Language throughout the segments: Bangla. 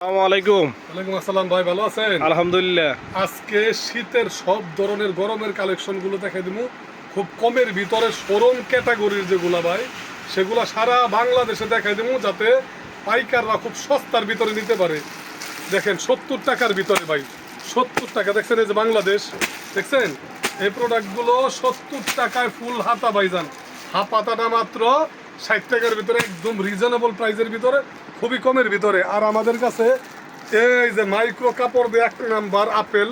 আলাইকুম। ওয়ালাইকুম আসসালাম ভাই ভালো আছেন? আলহামদুলিল্লাহ। আজকে শীতের সব ধরনের গরমের কালেকশনগুলো দেখাই দিব খুব কমের ভিতরে সরম ক্যাটাগরির যেগুলা ভাই সেগুলা সারা বাংলাদেশে দেখাই দিব যাতে পাইকাররা খুব সস্তার ভিতরে নিতে পারে। দেখেন সত্তর টাকার ভিতরে ভাই সত্তর টাকা। দেখছেন এই যে বাংলাদেশ দেখছেন? এই প্রোডাক্টগুলো সত্তর টাকায় ফুল হাতা ভাইজান। হাফ হাতাটা মাত্র ষাট টাকার ভিতরে একদম রিজনেবল প্রাইসের ভিতরে খুবই কমের ভিতরে। আর আমাদের কাছে এই যে মাইক্রো কাপড় দিয়ে এক নাম্বার আপেল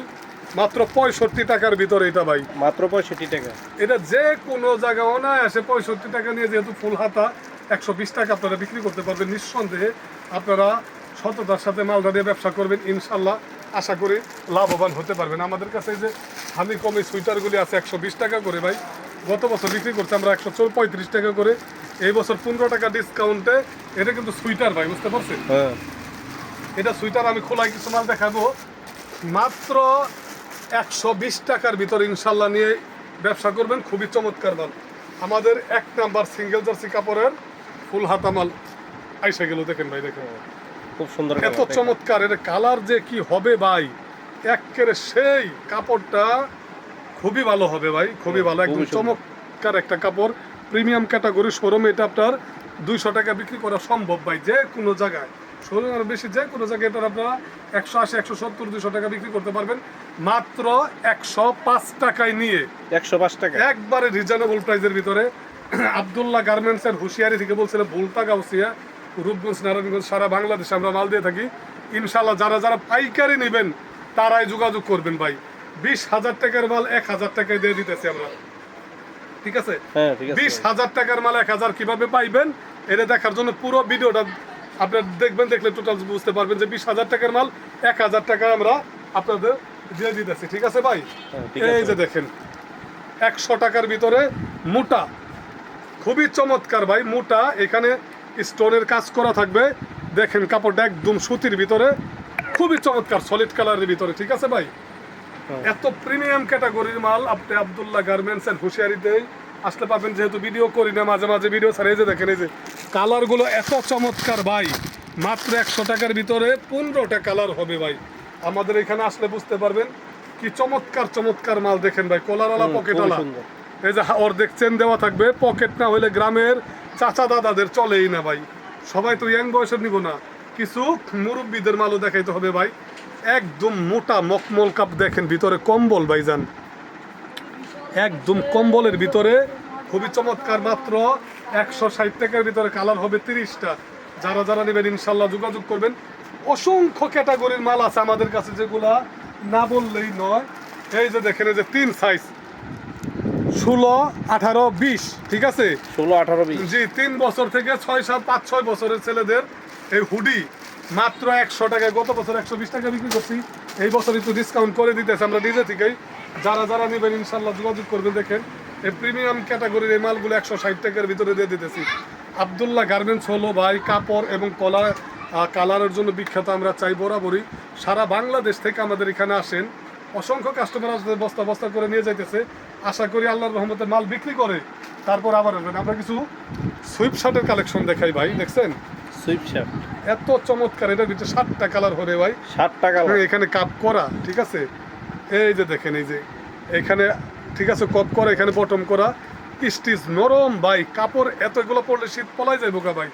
মাত্র পঁয়ষট্টি টাকার ভিতরে এটা ভাই। মাত্র পঁয়ষট্টি টাকা। এটা যে কোনো জায়গায় অনায়াসে পঁয়ষট্টি টাকা নিয়ে যেহেতু ফুল হাতা একশো বিশ টাকা আপনারা বিক্রি করতে পারবেন। নিঃসন্দেহে আপনারা সততার সাথে মালদা দিয়ে ব্যবসা করবেন ইনশাল্লাহ আশা করি লাভবান হতে পারবেন। আমাদের কাছে এই যে হানি কমে সুইটারগুলি আছে একশো বিশ টাকা করে ভাই। গত বছর বিক্রি করতে আমরা একশো পঁয়ত্রিশ টাকা করে। এই বছর পনেরো টাকা ডিসকাউন্টে এটা কিন্তু সুইটার ভাই বুঝতে পারছেন? হ্যাঁ। এটা সুইটার আমি খোলায় কিছু মাল দেখাবো। মাত্র একশো বিশ টাকার ভিতরে ইনশাল্লাহ নিয়ে ব্যবসা করবেন খুবই চমৎকার মাল। আমাদের এক নাম্বার সিঙ্গেল জার্সি কাপড়ের ফুল হাতা মাল আইসা গেল দেখেন ভাই দেখেন। খুব সুন্দর এত চমৎকার এর কালার যে কি হবে ভাই একেবারে সেই কাপড়টা খুবই ভালো হবে ভাই খুবই ভালো একদম চমৎকার একটা কাপড়। প্রিমিয়াম ক্যাটাগরি শোরুমে এটা আপনার দুইশো টাকা বিক্রি করা সম্ভব ভাই যে কোনো জায়গায়। শোরুম আর বেশি যে কোনো জায়গায় এটা আপনারা একশো আশি একশো সত্তর দুশো টাকা বিক্রি করতে পারবেন। মাত্র একশো পাঁচ টাকায় নিয়ে একশো পাঁচ টাকা। একবারে রিজনেবল প্রাইসের ভিতরে আবদুল্লাহ গার্মেন্টস এর হুঁশিয়ারি থেকে বলছিলেন ভুলতা গাউসিয়া রূপগঞ্জ নারায়ণগঞ্জ সারা বাংলাদেশে আমরা মাল দিয়ে থাকি। ইনশাল্লাহ যারা যারা পাইকারি নেবেন তারাই যোগাযোগ করবেন ভাই। বিশ হাজার টাকার মাল এক হাজার টাকায় দিয়ে দিতেছি আমরা। ঠিক আছে? হ্যাঁ বিশ হাজার টাকার মাল এক হাজার কীভাবে পাইবেন এটা দেখার জন্য পুরো ভিডিওটা আপনার দেখবেন দেখলে টোটাল বুঝতে পারবেন যে বিশ হাজার টাকার মাল এক হাজার টাকা আমরা আপনাদের দিয়ে দিতেছি। ঠিক আছে ভাই? হ্যাঁ, এই যে দেখেন একশো টাকার ভিতরে মোটা খুবই চমৎকার ভাই মোটা এখানে স্টোনের কাজ করা থাকবে। দেখেন কাপড়টা একদম সুতির ভিতরে খুবই চমৎকার সলিড কালারের ভিতরে ঠিক আছে ভাই? হ্যাঁ। এত প্রিমিয়াম ক্যাটাগরির মাল আপনি আবদুল্লাহ গার্মেন্টস এন্ড হুঁশিয়ারিতেই আসলে পাবেন যেহেতু ভিডিও করি না মাঝে মাঝে ভিডিও ছাড়া। এই যে দেখেন এই যে কালারগুলো এত চমৎকার ভাই মাত্র একশো টাকার ভিতরে পনেরোটা কালার হবে ভাই। আমাদের এখানে আসলে বুঝতে পারবেন কি চমৎকার চমৎকার মাল দেখেন ভাই কলারওয়ালা পকেটওয়ালা এই যে অর্ধেক চেন দেওয়া থাকবে পকেট না হলে গ্রামের চাচা দাদাদের চলেই না ভাই। সবাই তো ইয়াং বয়সের নিব না। কিছু মুরব্বীদের মালও দেখাইতে হবে ভাই। একদম মোটা মকমল কাপ দেখেন ভিতরে কম্বল ভাইজান। একদম কম্বলের ভিতরে খুবই চমৎকার মাত্র একশো ষাট টাকার ভিতরে কালার হবে তিরিশটা। যারা যারা নেবেন ইনশাল্লাহ যোগাযোগ করবেন। অসংখ্য ক্যাটাগরির মাল আছে আমাদের কাছে যেগুলা না বললেই নয়। এই যে দেখেন এই যে তিন সাইজ ষোলো আঠারো বিশ ঠিক আছে? ষোলো আঠারো বিশ। জি তিন বছর থেকে ছয় সাত পাঁচ ছয় বছরের ছেলেদের এই হুডি মাত্র একশো টাকায় গত বছর একশো বিশ টাকা বিক্রি করছি। এই বছর একটু ডিসকাউন্ট করে দিতেছে আমরা নিজে থেকেই। যারা যারা নেবেন ইনশাল্লাহ যোগাযোগ করবেন, দেখেন। এই প্রিমিয়াম ক্যাটাগরির এই মালগুলো একশো ষাট টাকার ভিতরে দিয়ে দিতেছি। আবদুল্লাহ গার্মেন্টস হলো ভাই কাপড় এবং কলা কালারের জন্য বিখ্যাত, আমরা চাই বরাবরই। সারা বাংলাদেশ থেকে আমাদের এখানে আসেন। অসংখ্য কাস্টমার আসতে বস্তা বস্তা করে নিয়ে যাইতেছে। আশা করি আল্লাহর রহমতে মাল বিক্রি করে, তারপর আবার আসবেন। আমরা কিছু সুইপ শার্টের কালেকশন দেখাই ভাই, দেখছেন? Sweat shirt. এত চমৎকার এটার ভিতরে সাতটা কালার হবে ভাই। টাকা হ্যাঁ, এখানে কাপ করা ঠিক আছে? এই যে দেখেন এই যে। এখানে ঠিক আছে কপ করা এখানে বটম করা। স্টিচ নরম ভাই। কাপড় এতগুলো পরলে শীত পলাই যাইব গা ভাই।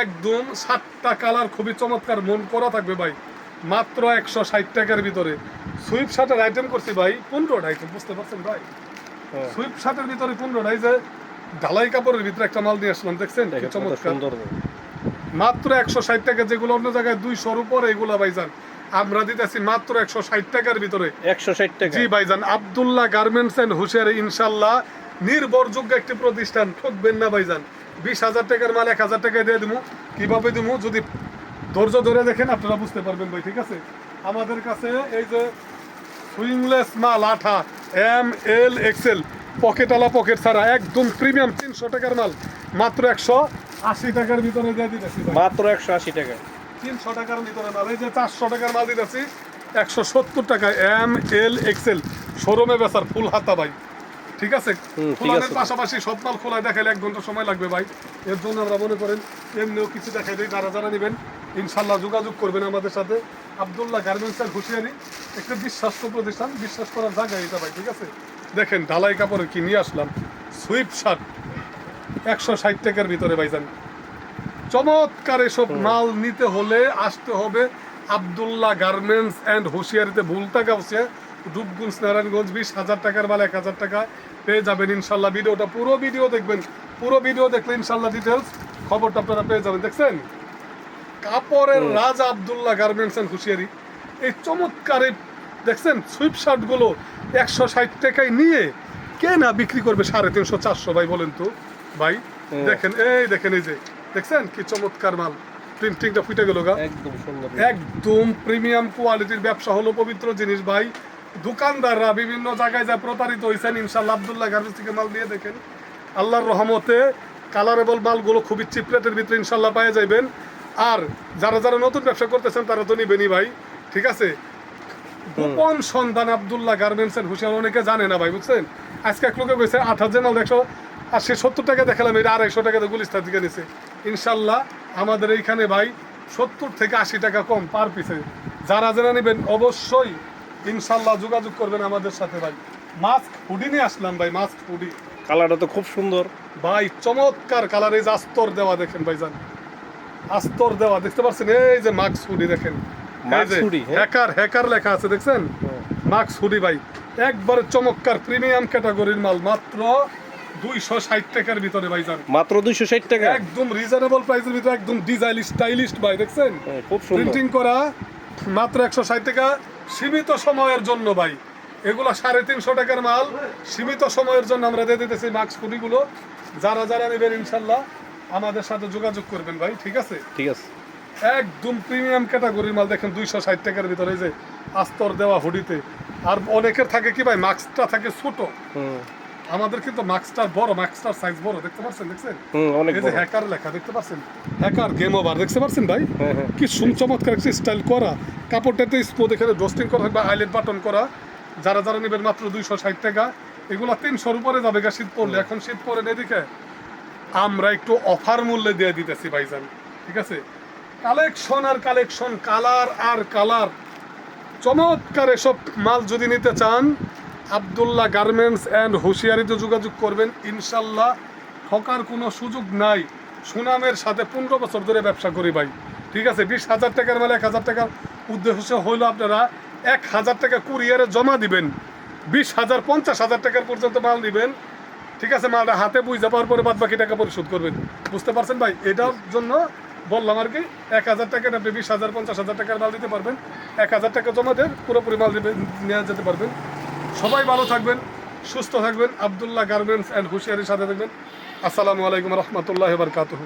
একদম সাতটা কালার খুবই চমৎকার মন করা থাকবে ভাই। মাত্র একশো ষাট টাকার ভিতরে। সুইপ শার্টের আইটেম করছি ভাই। পনেরোটা আইটেম বুঝতে পারছেন ভাই? হ্যাঁ, সুইপ শার্টের ভিতরে পনেরোটা এই যে ঢালাই কাপড়ের ভিতরে একটা মাল নিয়ে আসলাম দেখছেন? চমৎকার। মাত্র একশো ষাট টাকা যেগুলো অন্য জায়গায় দুইশোর উপরে এগুলো ভাইজান। আমরা দিতেছি মাত্র একশো ষাট টাকার ভিতরে। একশো ষাট টাকা। জি ভাইজান আবদুল্লাহ গার্মেন্টস এন্ড হুশিয়ারি ইনশাল্লাহ নির্ভরযোগ্য একটি প্রতিষ্ঠান ঠকবেন না ভাইজান। বিশ হাজার টাকার মাল এক হাজার টাকায় দিয়ে দিব কীভাবে দিব যদি ধৈর্য ধরে দেখেন আপনারা বুঝতে পারবেন ভাই ঠিক আছে? আমাদের কাছে এই যে সুইংলেস মাল আঠা এম এল এক্সেল পকেটওয়ালা পকেট ছাড়া একদম প্রিমিয়াম তিনশো টাকার মাল মাত্র একশো আশি টাকার ভিতরে দিয়ে দিতেছি মাত্র একশো আশি টাকা। তিনশো টাকার ভিতরে মাল এই যে চারশো টাকার মাল দিতেছি একশো সত্তর টাকা এম এল এক্সেল। শোরুমে বেচার ফুল হাতা ভাই। ঠিক আছে? ঠিক পাশাপাশি সব মাল খোলায় দেখাইলে এক ঘণ্টা সময় লাগবে ভাই। এর জন্য আমরা মনে করেন এমনিও কিছু দেখাই দিই যারা যারা নেবেন ইনশাল্লাহ যোগাযোগ করবেন আমাদের সাথে। আবদুল্লাহ গার্মেন্টসের হুঁশিয়ারি একটা বিশ্বাস্ত প্রতিষ্ঠান বিশ্বাস করার জায়গা এটা ভাই ঠিক আছে? দেখেন ঢালাই কাপড়ের কি নিয়ে আসলাম। Sweep shirt. একশো ষাট টাকার ভিতরে ভাইজান। চমৎকার এসব মাল নিতে হলে আসতে হবে আবদুল্লাহ গার্মেন্টস অ্যান্ড হুঁশিয়ারিতে ভুলতা গাউসিয়া রূপগঞ্জ নারায়ণগঞ্জ বিশ হাজার টাকার মাল এক হাজার টাকা পেয়ে যাবেন ইনশাল্লাহ। ভিডিওটা পুরো ভিডিও দেখবেন পুরো ভিডিও দেখলে ইনশাল্লাহ ডিটেলস খবরটা আপনারা পেয়ে যাবেন। দেখছেন? কাপড়ের রাজা আবদুল্লাহ গার্মেন্টস অ্যান্ড হুঁশিয়ারি। এই চমৎকার এই দেখছেন? সুইপ শার্টগুলো একশো ষাট টাকায় নিয়ে কে না বিক্রি করবে সাড়ে তিনশো চারশো ভাই বলেন তো? ভাই হুম। দেখেন এই দেখেন এই যে দেখছেন কি চমৎকার মাল? প্রিন্টিংটা ফুটে গেল গা। একদম সুন্দর একদম প্রিমিয়াম কোয়ালিটির ব্যবসা হলো পবিত্র জিনিস ভাই। দোকানদাররা বিভিন্ন জায়গায় যা প্রতারিত হয়েছেন ইনশাল্লাহ আবদুল্লাহ গার্মেন্টস থেকে মাল দিয়ে দেখেন। আল্লাহর রহমতে কালারেবল মালগুলো খুবই চিপ রেটের ভিতরে ইনশাল্লাহ পাওয়া যাবেন আর যারা যারা নতুন ব্যবসা করতেছেন তারা তো নিবেনই ভাই। ঠিক আছে? গোপন সন্ধান আবদুল্লাহ গার্মেন্টসের হুশিয়ার অনেকে জানে না ভাই বুঝছেন? আজকে এক লোকে কইছে আট হাজার মাল একশো আর সে সত্তর টাকা দেখালাম এটা আড়াইশো টাকা দিয়ে গুলিস্তান থেকে নিছে ইনশাল্লাহ আমাদের এইখানে ভাই সত্তর থেকে আশি টাকা কম পার পিসে যারা যারা নেবেন অবশ্যই ইনশাল্লাহ যোগাযোগ করবেন আমাদের সাথে ভাই। মাস্ক হুডি নিয়ে আসলাম ভাই মাস্ক হুডি কালারটা তো খুব সুন্দর। ভাই চমৎকার কালার এই যে আস্তর দেওয়া দেখেন ভাইজান। আস্তর দেওয়া দেখতে পাচ্ছেন? এই যে মাস্ক হুডি দেখেন। হ্যাঁ? হ্যাকার হ্যাকার লেখা আছে দেখছেন? মাস্ক হুডি ভাই। একবারে চমৎকার প্রিমিয়াম ক্যাটাগরির মাল মাত্র দুইশো ষাট টাকার ভিতরে ভাইজান মাত্র দুইশো ষাট টাকা? একদম রিজনেবল প্রাইসের ভিতরে একদম ডিজাইন স্টাইলিশ ভাই দেখছেন? খুব সুন্দর। প্রিন্টিং করা মাত্র একশো ষাট টাকা। সীমিত সময়ের জন্য ভাই। এগুলো সাড়ে তিনশো টাকার মাল। সীমিত সময়ের জন্য আমরা দিয়ে দিতেছি মাস্ক ফুটিগুলো যারা যারা নেবেন ইনশাল্লাহ আমাদের সাথে যোগাযোগ করবেন ভাই ঠিক আছে? ঠিক আছে। একদম প্রিমিয়াম ক্যাটাগরির মাল দেখেন দুইশো ষাট টাকার ভিতরে যে আস্তর দেওয়া হুডিতে। আর অনেকের থাকে কি ভাই মাস্কটা থাকে ছোট। আমাদের কিন্তু মাস্কটার বড় মাস্কটার সাইজ বড় দেখতে পাচ্ছেন দেখছেন? হুম অনেক এই যে। হ্যাকার লেখা দেখতে পাচ্ছেন হ্যাকার গেম ওভার দেখতে পাচ্ছেন ভাই? হ্যাঁ হ্যাঁ। কি সুম চমৎকার একটা স্টাইল করা। কাপড়টাতে স্পোদ এখানে ডোস্টিং করা বা আইলেট বাটন করা। যারা যারা নেবেন মাত্র দুইশো ষাট টাকা। এগুলো তিনশোর উপরে যাবে গা শীত পড়লে এখন শীত পরে এদিকে। আমরা একটু অফার মূল্যে দিয়ে দিতেছি ভাইজান। ঠিক আছে? কালেকশন আর কালেকশন কালার আর কালার চমৎকার এসব মাল যদি নিতে চান আবদুল্লাহ গার্মেন্টস অ্যান্ড হুঁশিয়ারিতে যোগাযোগ করবেন। ইনশাল্লাহ ঠকার কোনো সুযোগ নাই। সুনামের সাথে পনেরো বছর ধরে ব্যবসা করি ভাই। ঠিক আছে, বিশ হাজার টাকার মাল এক হাজার টাকার উদ্দেশ্য হইল আপনারা এক হাজার টাকা কুরিয়ারে জমা দিবেন। বিশ হাজার, পঞ্চাশ হাজার টাকার পর্যন্ত মাল দিবেন। ঠিক আছে, মালটা হাতে বুঝে পাওয়ার পরে বাদ বাকি টাকা পরিশোধ করবেন। বুঝতে পারছেন ভাই? এটার জন্য বললাম আর কি, এক হাজার টাকার আপনি বিশ হাজার, পঞ্চাশ হাজার টাকার মাল দিতে পারবেন। এক হাজার টাকা জমা দেন পুরোপুরি মাল দিবে নেওয়া যেতে পারবেন। সবাই ভালো থাকবেন, সুস্থ থাকবেন। আবদুল্লাহ গার্মেন্টস অ্যান্ড হুশিয়ারির সাথে থাকবেন। আসসালামু আলাইকুম রহমতুল্লাহ বারকাতুহ।